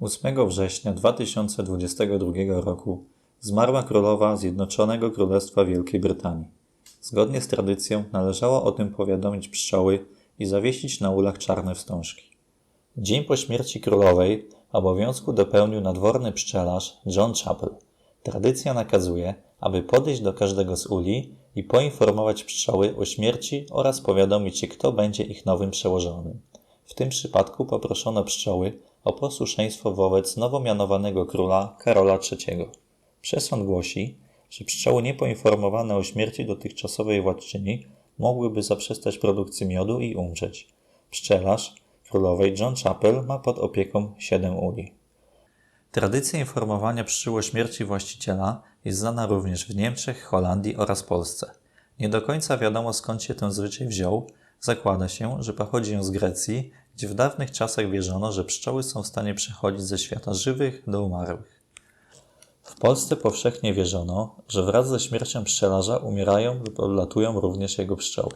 8 września 2022 roku zmarła królowa Zjednoczonego Królestwa Wielkiej Brytanii. Zgodnie z tradycją należało o tym powiadomić pszczoły i zawiesić na ulach czarne wstążki. Dzień po śmierci królowej obowiązku dopełnił nadworny pszczelarz John Chappell. Tradycja nakazuje, aby podejść do każdego z uli i poinformować pszczoły o śmierci oraz powiadomić kto będzie ich nowym przełożonym. W tym przypadku poproszono pszczoły o posłuszeństwo wobec nowo mianowanego króla Karola III. Przesąd głosi, że pszczoły niepoinformowane o śmierci dotychczasowej władczyni mogłyby zaprzestać produkcji miodu i umrzeć. Pszczelarz królowej John Chappell ma pod opieką siedem uli. Tradycja informowania pszczół o śmierci właściciela jest znana również w Niemczech, Holandii oraz Polsce. Nie do końca wiadomo skąd się ten zwyczaj wziął. Zakłada się, że pochodzi on z Grecji, gdzie w dawnych czasach wierzono, że pszczoły są w stanie przechodzić ze świata żywych do umarłych. W Polsce powszechnie wierzono, że wraz ze śmiercią pszczelarza umierają lub odlatują również jego pszczoły.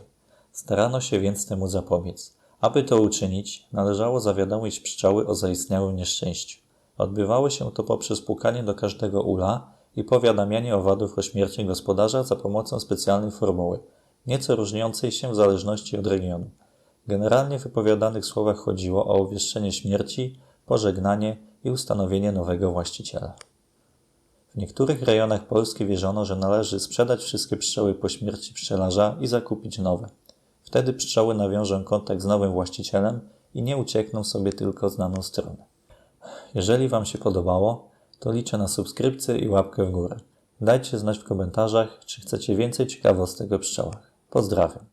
Starano się więc temu zapobiec. Aby to uczynić, należało zawiadomić pszczoły o zaistniałym nieszczęściu. Odbywało się to poprzez pukanie do każdego ula i powiadamianie owadów o śmierci gospodarza za pomocą specjalnej formuły, nieco różniącej się w zależności od regionu. Generalnie w wypowiadanych słowach chodziło o uwieszczenie śmierci, pożegnanie i ustanowienie nowego właściciela. W niektórych rejonach Polski wierzono, że należy sprzedać wszystkie pszczoły po śmierci pszczelarza i zakupić nowe. Wtedy pszczoły nawiążą kontakt z nowym właścicielem i nie uciekną sobie tylko znaną stronę. Jeżeli Wam się podobało, to liczę na subskrypcję i łapkę w górę. Dajcie znać w komentarzach, czy chcecie więcej ciekawostek o pszczołach. Pozdrawiam.